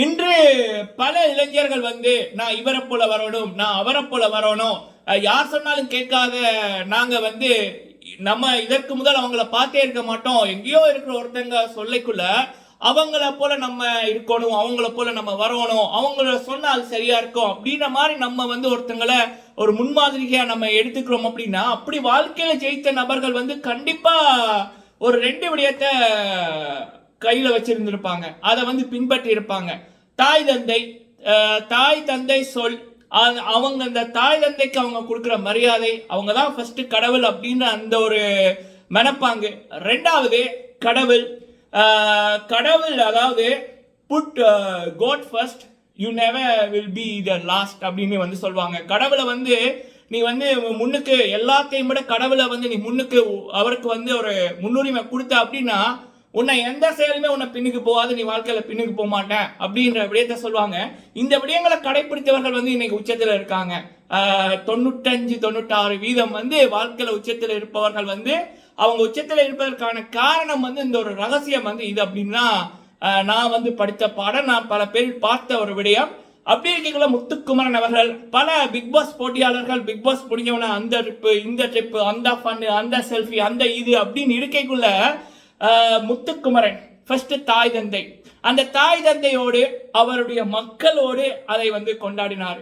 இன்று பல இளைஞர்கள் வந்து நான் இவரை போல வரணும் நான் அவரை போல வரணும். யார் சொன்னாலும் கேட்காத நாங்க வந்து நம்ம இதற்கு முதல் அவங்கள பார்த்தே இருக்க மாட்டோம். எங்கேயோ இருக்கிற ஒருத்தங்க சொல்லைக்குள்ள அவங்கள போல நம்ம இருக்கணும் அவங்கள போல நம்ம வரணும் அவங்கள சொன்னா அது சரியா இருக்கும் அப்படின்ற மாதிரி நம்ம வந்து ஒருத்தங்களை ஒரு முன்மாதிரியா நம்ம எடுத்துக்கிறோம் அப்படின்னா அப்படி வாழ்க்கையில ஜெயித்த நபர்கள் வந்து கண்டிப்பா ஒரு ரெண்டு விடயத்தை கையில் வச்சிருந்திருப்பாங்க. அதை வந்து பின்பற்றி இருப்பாங்க. தாய் தந்தை தாய் தந்தை சொல் அது- அவங்க அந்த தாய் தந்தைக்கு அவங்க கொடுக்குற மரியாதை அவங்க தான் ஃபர்ஸ்ட் கடவுள் அப்படின்ற அந்த ஒரு மனப்பாங்கு. ரெண்டாவது கடவுள். கடவுள் அதாவது put God first you never will be the last அப்படின்னு வந்து சொல்லுவாங்க. கடவுளை வந்து நீ வந்து முன்னுக்கு எல்லாத்தையும் விட கடவுளை வந்து நீ முன்னுக்கு அவருக்கு வந்து ஒரு முன்னுரிமை கொடுத்த அப்படின்னா உன்னை எந்த செயலுமே உன்னை பின்னுக்கு போகாது நீ வாழ்க்கையில் பின்னுக்கு போக மாட்டேன் அப்படின்ற விடயத்தை சொல்லுவாங்க. இந்த விடயங்களை கடைபிடித்தவர்கள் வந்து இன்னைக்கு உச்சத்தில் இருக்காங்க. தொண்ணூற்றஞ்சு தொண்ணூற்றாறு வீதம் வந்து வாழ்க்கையில் உச்சத்தில் இருப்பவர்கள் வந்து அவங்க உச்சத்தில் இருப்பதற்கான காரணம் வந்து இந்த ஒரு ரகசியம் வந்து இது அப்படின்னா நான் வந்து படித்த பாடம் நான் பல பேர் பார்த்த ஒரு விடயம். அப்படி இருக்கீங்களா முத்துக்குமரன் அவர்கள் பல பிக் பாஸ் போட்டியாளர்கள் பிக் பாஸ் முடிஞ்சவன அந்த ட்ரிப்பு இந்த ட்ரிப்பு அந்த ஃபன்னு அந்த செல்ஃபி அந்த இது அப்படின்னு இருக்கைக்குள்ள முத்துக்குமரன் ஃபர்ஸ்ட் தாய் தந்தை. அந்த தாய் தந்தையோடு அவருடைய மக்களோடு அதை வந்து கொண்டாடினார்.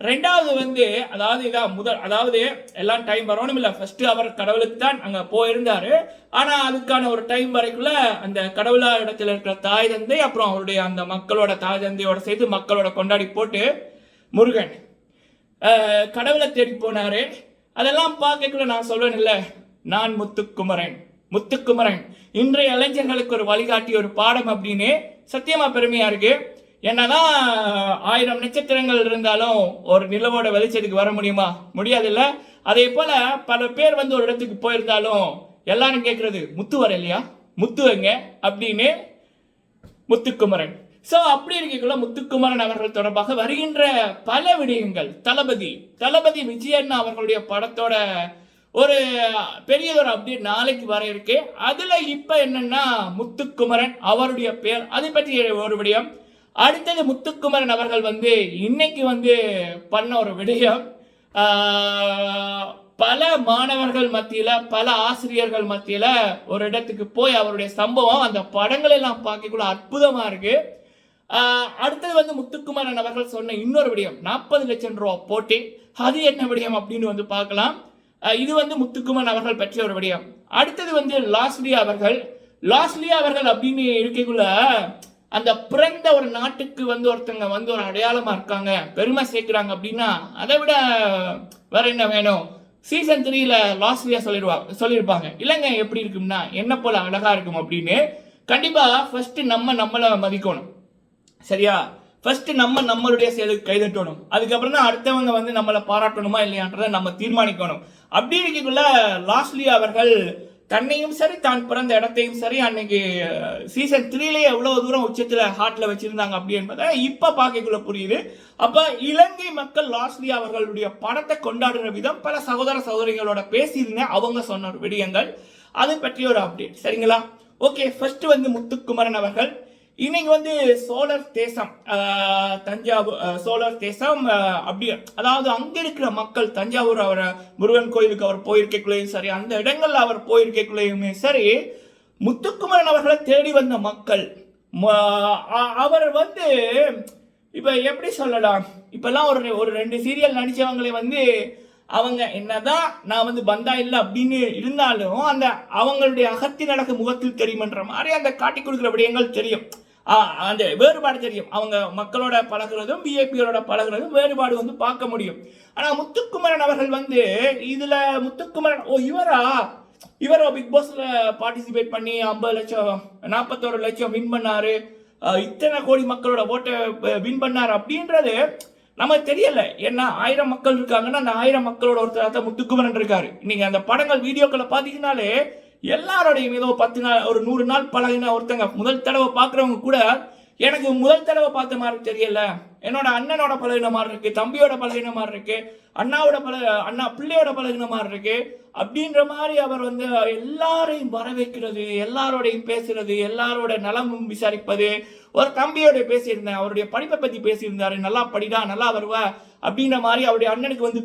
ரெண்டாவது வந்து அதாவது இதான் முதல் அதாவது எல்லாம் டைம் வரணும் இல்லை ஃபர்ஸ்ட் அவர் கடவுளுக்கு தான் அங்கே போயிருந்தாரு. ஆனால் அதுக்கான ஒரு டைம் வரைக்குள்ள அந்த கடவுளா இடத்துல இருக்கிற தாய் தந்தை அப்புறம் அவருடைய அந்த மக்களோட தாய் தந்தையோட சேர்த்து மக்களோட கொண்டாடி போட்டு முருகன் கடவுளை தேடி போனாரு. அதெல்லாம் பார்க்கக்குள்ள நான் சொல்வேன் இல்லை நான் முத்துக்குமரன். முத்துக்குமரன். இன்றைய இளைஞர்களுக்கு ஒரு வழிகாட்டி ஒரு பாடம் அப்படின்னு சத்தியமா பெருமையா இருக்கு. என்னதான் ஆயிரம் நட்சத்திரங்கள் இருந்தாலும் ஒரு நிலவோட வெளிச்சத்துக்கு வர முடியுமா? முடியாதுல்ல. அதே போல பல பேர் வந்து ஒரு இடத்துக்கு போயிருந்தாலும் எல்லாரும் கேட்கறது முத்து வர இல்லையா? முத்து எங்க? அப்படின்னு முத்துக்குமரன். ஸோ அப்படி இருக்கக்குள்ள முத்துக்குமரன் அவர்கள் தொடர்பாக வருகின்ற பல விடயங்கள். தளபதி தளபதி விஜயண்ணா அவர்களுடைய படத்தோட ஒரு பெரிய ஒரு அப்டேட் நாளைக்கு வர இருக்கு. அதில் இப்போ என்னென்னா முத்துக்குமரன் அவருடைய பேர். அதை பற்றி ஒரு விடயம். அடுத்தது முத்துக்குமரன் அவர்கள் வந்து இன்னைக்கு வந்து பண்ண ஒரு விடயம். பல மாணவர்கள் மத்தியில் பல ஆசிரியர்கள் மத்தியில் ஒரு இடத்துக்கு போய் அவருடைய சம்பவம் அந்த படங்களை எல்லாம் பார்க்கக்குள்ள அற்புதமாக இருக்குது அடுத்தது வந்து முத்துக்குமரன் அவர்கள் சொன்ன இன்னொரு விடயம். நாற்பது லட்சம் ரூபா போட்டி. அது என்ன விடயம் அப்படின்னு வந்து பார்க்கலாம். இது வந்து முத்துக்குமன் அவர்கள் பற்றிய ஒரு விடயம். அடுத்தது வந்து லாஸ்லி அவர்கள். லாஸ்லி அவர்கள் அப்படின்னு இருக்கைக்குள்ள அந்த பிறந்த ஒரு நாட்டுக்கு வந்து ஒருத்தங்க வந்து ஒரு அடையாளமா இருக்காங்க பெருமை சேர்க்கிறாங்க அப்படின்னா அதை விட வேற என்ன வேணும்? சீசன் த்ரீல லாஸ்லியா சொல்லிடுவா சொல்லியிருப்பாங்க. இல்லைங்க எப்படி இருக்கும்னா என்ன போல அழகா இருக்கும் அப்படின்னு கண்டிப்பா ஃபர்ஸ்ட் நம்ம நம்மளை மதிக்கணும். சரியா? ஃபர்ஸ்ட் நம்ம நம்மளுடைய செயலுக்கு கைதட்டணும். அதுக்கப்புறம் தான் அடுத்தவங்க வந்து நம்மளை பாராட்டணுமா இல்லையான்றதை நம்ம தீர்மானிக்கணும். அப்படி இருக்கக்குள்ள லாஸ்ட்லி அவர்கள் தன்னையும் சரி தான் பிறந்த இடத்தையும் சரி அன்னைக்கு சீசன் த்ரீலேயே எவ்வளவு தூரம் உச்சத்தில் ஹார்ட்ல வச்சிருந்தாங்க அப்படி என்பதை இப்போ பார்க்கக்குள்ள புரியுது. அப்போ இலங்கை மக்கள் லாஸ்ட்லி அவர்களுடைய படத்தை கொண்டாடுற விதம் பல சகோதர சகோதரிகளோட பேசியிருந்தேன். அவங்க சொன்ன ஒரு விடயங்கள். அது பற்றி ஒரு அப்டேட் சரிங்களா? ஓகே ஃபர்ஸ்ட் வந்து முத்துக்குமரன் அவர்கள். இன்னைக்கு வந்து சோழர் தேசம் தஞ்சாவூர் சோழர் தேசம் அப்படி அதாவது அங்கே இருக்கிற மக்கள் தஞ்சாவூர் அவர் முருகன் கோயிலுக்கு அவர் போயிருக்கக்குள்ளேயும் சரி அந்த இடங்கள்ல அவர் போயிருக்கக்குள்ளேயுமே சரி முத்துக்குமரன் அவர்களை தேடி வந்த மக்கள் அவர் வந்து இப்போ எப்படி சொல்லலாம் இப்போல்லாம் ஒரு ஒரு ரெண்டு சீரியல் நடித்தவங்களே வந்து அவங்க என்னதான் நான் வந்து பந்தா இல்லை அப்படின்னு இருந்தாலும் அந்த அவங்களுடைய அகத்தின் அழகு முகத்தில் தெரியுமன்ற மாதிரி அந்த காட்டி கொடுக்குற விடயங்கள் தெரியும். அந்த வேறுபாடு தெரியும். அவங்க மக்களோட பழகுறதும் பிஏபியோட பழகுறதும் வேறுபாடு வந்து பார்க்க முடியும். ஆனா முத்துக்குமரன் அவர்கள் வந்து இதுல முத்துக்குமரன் ஓ இவரா? இவர் பிக் பாஸ்ல பார்ட்டிசிபேட் பண்ணி ஐம்பது லட்சம் நாற்பத்தோரு லட்சம் வின் பண்ணாரு. இத்தனை கோடி மக்களோட ஓட்டை வின் பண்ணார் அப்படின்றது நமக்கு தெரியல. ஏன்னா ஆயிரம் மக்கள் இருக்காங்கன்னா அந்த ஆயிரம் மக்களோட ஒருத்தர் தான் முத்துக்குமரன் இருக்காரு. நீங்க அந்த படங்கள் வீடியோக்களை பார்த்தீங்கன்னாலே எல்லாரோடையும் ஏதோ பத்து நாள் ஒரு நூறு நாள் பழகின ஒருத்தங்க. முதல் தடவை பார்க்குறவங்க கூட எனக்கு முதல் தடவை பார்த்த மாதிரி தெரியல. என்னோட அண்ணனோட பழகின மாதிரி இருக்கு தம்பியோட பழகின மாதிரி இருக்கு அண்ணாவோட பழ அண்ணா பிள்ளையோட பழகின மாதிரி இருக்கு. அப்படின்ற மாதிரி அவர் வந்து எல்லாரையும் வர வைக்கிறது எல்லாரோடையும் பேசுறது எல்லாரோட நலமும் விசாரிப்பது. ஒரு தம்பியோட பேசியிருந்தேன் அவருடைய படிப்பை பத்தி பேசியிருந்தாரு. நல்லா படிடா நல்லா வருவா அப்படின்ற மாதிரி அவருடைய அண்ணனுக்கு வந்து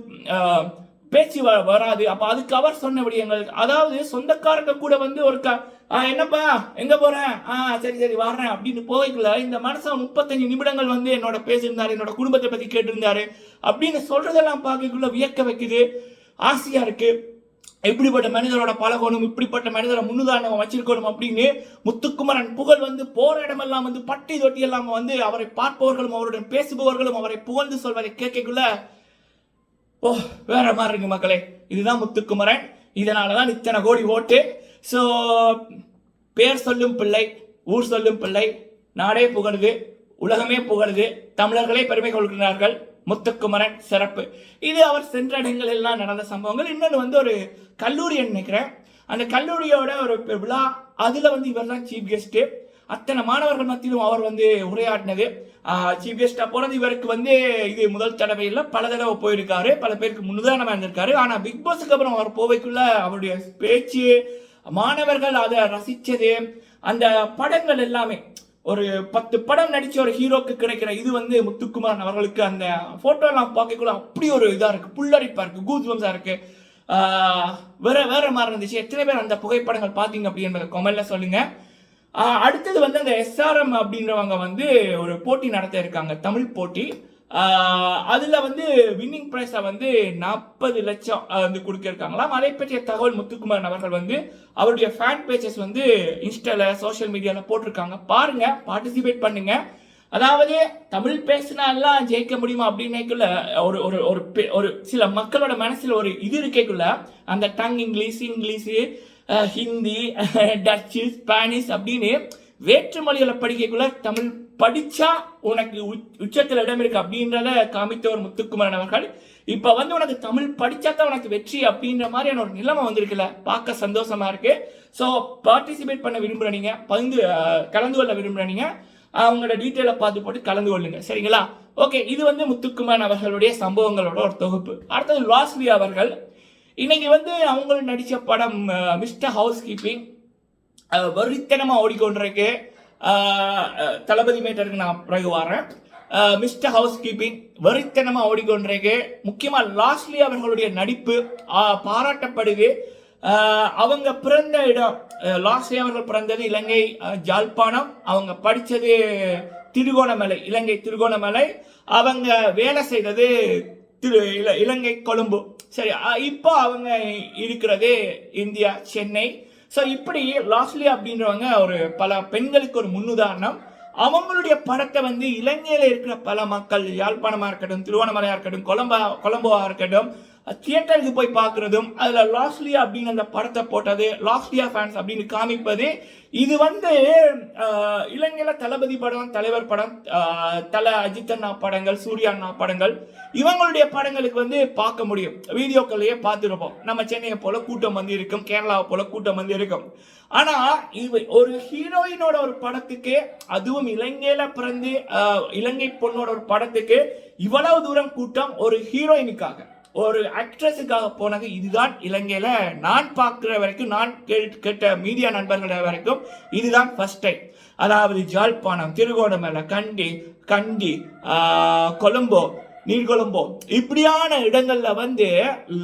பேச்சு வ- வராது. அப்ப அதுக்கு அவர் சொன்ன விடயங்கள். அதாவது சொந்தக்காரங்க கூட வந்து ஒரு க ஆ, என்னப்பா? எங்க போறேன் ஆ சரி சரி வர்றேன் அப்படின்னு போய்க்குள்ள இந்த மனுஷன் முப்பத்தஞ்சு நிமிடங்கள் வந்து என்னோட பேசியிருந்தாரு என்னோட குடும்பத்தை பத்தி கேட்டிருந்தாரு அப்படின்னு சொல்றதெல்லாம் பார்க்கக்குள்ள வியக்க வைக்குது. ஆசையா இருக்கு. இப்படிப்பட்ட மனிதரோட பழகணும் இப்படிப்பட்ட மனிதரை முன்னுதாரணம் வச்சிருக்கணும் அப்படின்னு முத்துக்குமரன் புகழ் வந்து போற இடமெல்லாம் வந்து பட்டி தொட்டி எல்லாம் வந்து அவரை பார்ப்பவர்களும் அவருடன் பேசுபவர்களும் அவரை புகழ்ந்து சொல்வதை கேட்கக்குள்ள ஓ வேற மாதிரி இருக்கு மக்களே. இதுதான் முத்துக்குமரன். இதனால தான் இத்தனை கோடி ஓட்டு. ஸோ பேர் சொல்லும் பிள்ளை ஊர் சொல்லும் பிள்ளை நாடே புகழுது உலகமே புகழுது தமிழர்களே பெருமை கொள்கிறார்கள். முத்துக்குமரன் சிறப்பு. இது அவர் சென்ற இடங்கள் எல்லாம் நடந்த சம்பவங்கள். இன்னொன்று வந்து ஒரு கல்லூரி நினைக்கிறேன். அந்த கல்லூரியோட ஒரு விழா அதில் வந்து இவர் தான் சீஃப் கெஸ்ட்டு அத்தனை மாணவர்கள் மத்தியிலும் அவர் வந்து உரையாடினது. சீஃப் போனது இவருக்கு வந்து இது முதல் தடவை இல்லை பல தடவை போயிருக்காரு. பல பேருக்கு முன்னுதாரணமா இருந்திருக்காரு. ஆனா பிக் பாஸுக்கு அப்புறம் அவர் போவைக்குள்ள அவருடைய பேச்சு மாணவர்கள் அதை ரசிச்சது அந்த படங்கள் எல்லாமே. ஒரு பத்து படம் நடிச்ச ஒரு ஹீரோக்கு கிடைக்கிற இது வந்து முத்துக்குமாரன் அவர்களுக்கு அந்த போட்டோ எல்லாம் பார்க்கக்குள்ள அப்படி ஒரு இதா இருக்கு. புல்லரிப்பா இருக்கு கூஸ் இருக்கு. ஆஹ் வேற வேற மாதிரி இருந்துச்சு. எத்தனை பேர் அந்த புகைப்படங்கள் பார்த்தீங்க அப்படின்றத கொமல்ல கொமெண்ட்ல சொல்லுங்க. அடுத்தது வந்து அந்த எஸ்ஆர்எம் அப்படின்றவங்க வந்து ஒரு போட்டி நடத்த இருக்காங்க தமிழ் போட்டி. அதில் வந்து வின்னிங் ப்ரைஸை வந்து நாற்பது லட்சம் வந்து கொடுக்கிருக்காங்களாம் அதை பற்றிய தகவல் முத்துக்குமாரன் அவர்கள் வந்து அவருடைய ஃபேன் பேஜஸ் வந்து இன்ஸ்டால சோஷியல் மீடியாவில் போட்டிருக்காங்க. பாருங்க பார்ட்டிசிபேட் பண்ணுங்க. அதாவது தமிழ் பேசினா எல்லாம் ஜெயிக்க முடியுமா அப்படின்னேக்குள்ள ஒரு ஒரு ஒரு பெ- ஒரு சில மக்களோட மனசில் ஒரு இது இருக்கேக்குள்ள அந்த tongue English English Hindi Dutch Spanish அப்படின்னு வேற்றுமொழிகளை படிக்கக்குள்ள தமிழ் படிச்சா உனக்கு உச்சத்தில் இடம் இருக்கு அப்படின்றத காமித்தவர் முத்துக்குமரன் அவர்கள். இப்ப வந்து உனக்கு தமிழ் படிச்சா தான் உனக்கு வெற்றி அப்படின்ற மாதிரியான ஒரு நிலைமை வந்திருக்குல்ல. பார்க்க சந்தோஷமா இருக்கு. ஸோ பார்ட்டிசிபேட் பண்ண விரும்புற நீங்க கலந்து கொள்ள விரும்புற நீங்க அவங்களோட டீட்டெயிலை பார்த்து போட்டு கலந்து கொள்ளுங்க. சரிங்களா? ஓகே இது வந்து முத்துக்குமார் அவர்களுடைய சம்பவங்களோட ஒரு தொகுப்பு. அடுத்தது லாஸ்லி அவர்கள். இன்னைக்கு வந்து அவங்களும் நடித்த படம் மிஸ்டர் ஹவுஸ் கீப்பிங் வெறித்தனமா ஓடிக்கொண்டிருக்கு. தளபதி மேட்டருக்கு நான் பிறகு வரேன். மிஸ்டர் ஹவுஸ் கீப்பிங் வெறித்தனமா ஓடிக்கொண்டிருக்கு. முக்கியமாக லாஸ்ட்லி அவர்களுடைய நடிப்பு பாராட்டப்படுது. அவங்க பிறந்த இடம் லாஸ்ட்லி அவர்கள் பிறந்தது இலங்கை ஜாழ்ப்பாணம். அவங்க படித்தது திருகோணமலை இலங்கை திருகோணமலை. அவங்க வேலை செய்தது திரு இல- இலங்கை கொழும்பு. சரி அஹ், இப்போ அவங்க இருக்கிறது இந்தியா சென்னை. ஸோ இப்படி லாஸ்லி அப்படின்றவங்க ஒரு பல பெண்களுக்கு ஒரு முன்னுதாரணம். அவங்களுடைய படத்தை வந்து இலங்கையில் இருக்கிற பல மக்கள் யாழ்ப்பாணமா இருக்கட்டும் திருவண்ணாமலையாக இருக்கட்டும் கொலம்பா கொலம்போவா இருக்கட்டும் தியேட்டருக்கு போய் பார்க்குறதும் அதில் லாஸ்லியா அப்படின்னு அந்த படத்தை போட்டது லாஸ்லியா ஃபேன்ஸ் அப்படின்னு காமிப்பது இது வந்து ஆஹ், தளபதி படம் தலைவர் படம் தல அஜித் அண்ணா படங்கள் சூர்யா அண்ணா படங்கள் இவங்களுடைய படங்களுக்கு வந்து பார்க்க முடியும். வீடியோக்கள்லயே பார்த்துருப்போம். நம்ம சென்னையை போல கூட்டம் வந்து இருக்கும் கேரளாவை போல கூட்டம் வந்து இருக்கும். ஆனா இது ஒரு ஹீரோயினோட ஒரு படத்துக்கு அதுவும் இலங்கையில பிறந்து இலங்கை பொண்ணோட ஒரு படத்துக்கு இவ்வளவு தூரம் கூட்டம் ஒரு ஹீரோயினுக்காக. ஒரு ஆக்ட்ரஸுக்காக போனது இதுதான் இலங்கையில். நான் பார்க்குற வரைக்கும் நான் கேட்டு கேட்ட மீடியா நண்பர்கள் வரைக்கும் இதுதான் ஃபர்ஸ்ட் டைம் அதாவது ஜாழ்ப்பாணம் திருகோணமலை கண்டி கண்டி கொழும்போ நீர்கொழும்போ. இப்படியான இடங்களில் வந்து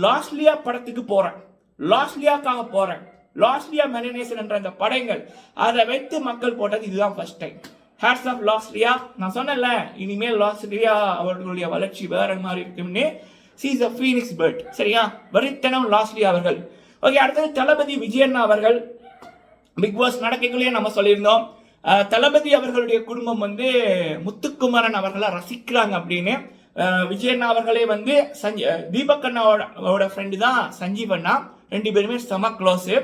லாஸ்லியா படத்துக்கு போகிறேன் லாஸ்லியாக்காக போகிறேன் லாஸ்லியா மெனனேசன் என்ற அந்த படங்கள் அதை வைத்து மக்கள் போட்டது இதுதான் first time hats off Losliya நான் சொன்னேன்ல இனிமேல் லாஸ்லியா அவர்களுடைய வளர்ச்சி வேற மாதிரி இருக்கும்னு. சீஸ் அ ஃபீனிக்ஸ் பேர்ட் சரியா? வரித்தனம் லாஸ்லி அவர்கள். ஓகே அடுத்தது தளபதி விஜயண்ணா அவர்கள். பிக் பாஸ் நடக்கைக்குள்ளேயே நம்ம சொல்லியிருந்தோம். தளபதி அவர்களுடைய குடும்பம் வந்து முத்துக்குமரன் அவர்களை ரசிக்கிறாங்க அப்படின்னு. விஜயண்ணா அவர்களே வந்து சஞ்சி தீபக்கண்ணாவோட தீபக் அண்ணாவோட ஃப்ரெண்டு தான் சஞ்சீவ் அண்ணா. ரெண்டு பேருமே செம க்ளோஸு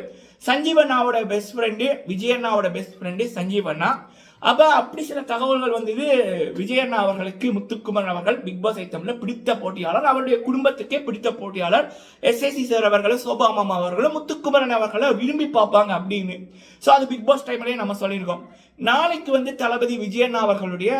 சஞ்சீவ் அண்ணாவோட பெஸ்ட் ஃப்ரெண்டு விஜயண்ணாவோட பெஸ்ட் ஃப்ரெண்டு சஞ்சீவ் அண்ணா. அப்ப அப்படி சில தகவல்கள் வந்தது. விஜயண்ணா அவர்களுக்கு முத்துக்குமரன் அவர்கள் பிக் பாஸ் ஐட்டம்ல பிடித்த போட்டியாளர் அவருடைய குடும்பத்துக்கே பிடித்த போட்டியாளர் எஸ்எஸ்சி சார் அவர்களும் சோபா மாமா அவர்களும் முத்துக்குமரன் அவர்களை விரும்பி பார்ப்பாங்க அப்படின்னு. ஸோ அது பிக் பாஸ் டைம்லயே நம்ம சொல்லியிருக்கோம். நாளைக்கு வந்து தளபதி விஜயண்ணா அவர்களுடைய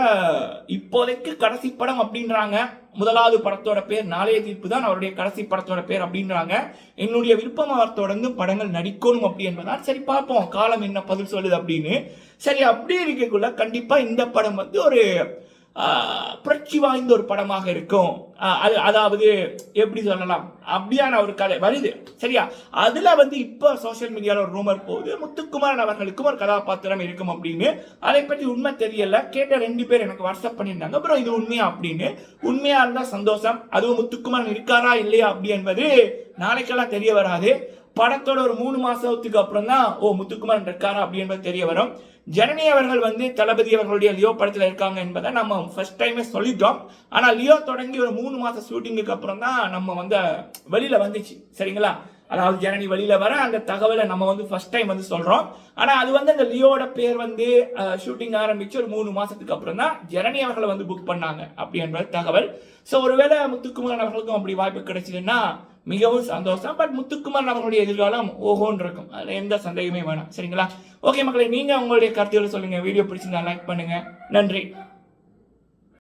இப்போதைக்கு கடைசி படம் அப்படின்றாங்க. முதலாவது படத்தோட பேர் நாளைய தீர்ப்பு தான் அவருடைய கடைசி படத்தோட பேர் அப்படின்றாங்க. என்னுடைய விருப்பம் அவர் தொடர்ந்து படங்கள் நடிக்கணும் அப்படி என்பதால் சரி பார்ப்போம் காலம் என்ன பதில் சொல்லுது அப்படின்னு. சரி அப்படி இருக்கக்குள்ள கண்டிப்பா இந்த படம் வந்து ஒரு புரட்சி வாய்ந்த ஒரு படமாக இருக்கும். அது அதாவது எப்படி சொல்லலாம்? அப்படியான ஒரு கதை. வருது. சரியா? அதுல வந்து இப்போ சோஷியல் மீடியாவில் ஒரு ரூமர் போகுது. முத்துக்குமாரன் அவர்களுக்கும் ஒரு கதாபாத்திரம் இருக்கும் அப்படின்னு. அதை பற்றி உண்மை தெரியல. கேட்ட ரெண்டு பேர் எனக்கு வாட்ஸ்அப் பண்ணியிருந்தாங்க. அப்புறம் இது உண்மையா அப்படின்னு. உண்மையா இருந்தால் சந்தோஷம். அதுவும் முத்துக்குமாரன் இருக்காரா இல்லையா அப்படி என்பது நாளைக்கெல்லாம் தெரிய வராது. படத்தோட ஒரு மூணு மாசத்துக்கு அப்புறம் தான் ஓ முத்துக்குமாரன் இருக்காரா அப்படி என்பது தெரிய வரும். ஜனனி அவர்கள் வந்து தளபதி அவர்களுடைய லியோ படத்தில் இருக்காங்க என்பதை நம்ம ஃபர்ஸ்ட் டைமே சொல்லிட்டோம். ஆனால் லியோ தொடங்கி ஒரு மூணு மாதம் ஷூட்டிங்குக்கு அப்புறம் தான் நம்ம வந்து வெளியில் வந்துச்சு. சரிங்களா? அதாவது ஜனனி வழியில் வர அந்த தகவலை நம்ம வந்து ஃபர்ஸ்ட் டைம் வந்து சொல்கிறோம் ஆனால் அது வந்து அந்த லியோட பேர் வந்து ஷூட்டிங் ஆரம்பித்து ஒரு மூணு மாதத்துக்கு அப்புறம் தான் ஜனனி அவர்களை வந்து புக் பண்ணாங்க அப்படி என்பது தகவல். ஸோ ஒருவேளை முத்துக்குமரன் அவர்களுக்கும் அப்படி வாய்ப்பு கிடைச்சதுன்னா மிகவும் சந்தோஷம். பட் முத்துக்குமார் அவர்களுடைய எதிர்காலம் ஓஹோன்னு இருக்கும். அதில் எந்த சந்தேகமே வேணாம். சரிங்களா? ஓகே மக்களை நீங்கள் உங்களுடைய கருத்துக்களை சொல்லுங்கள் வீடியோ பிடிச்சிருந்தா லைக் பண்ணுங்கள் நன்றி.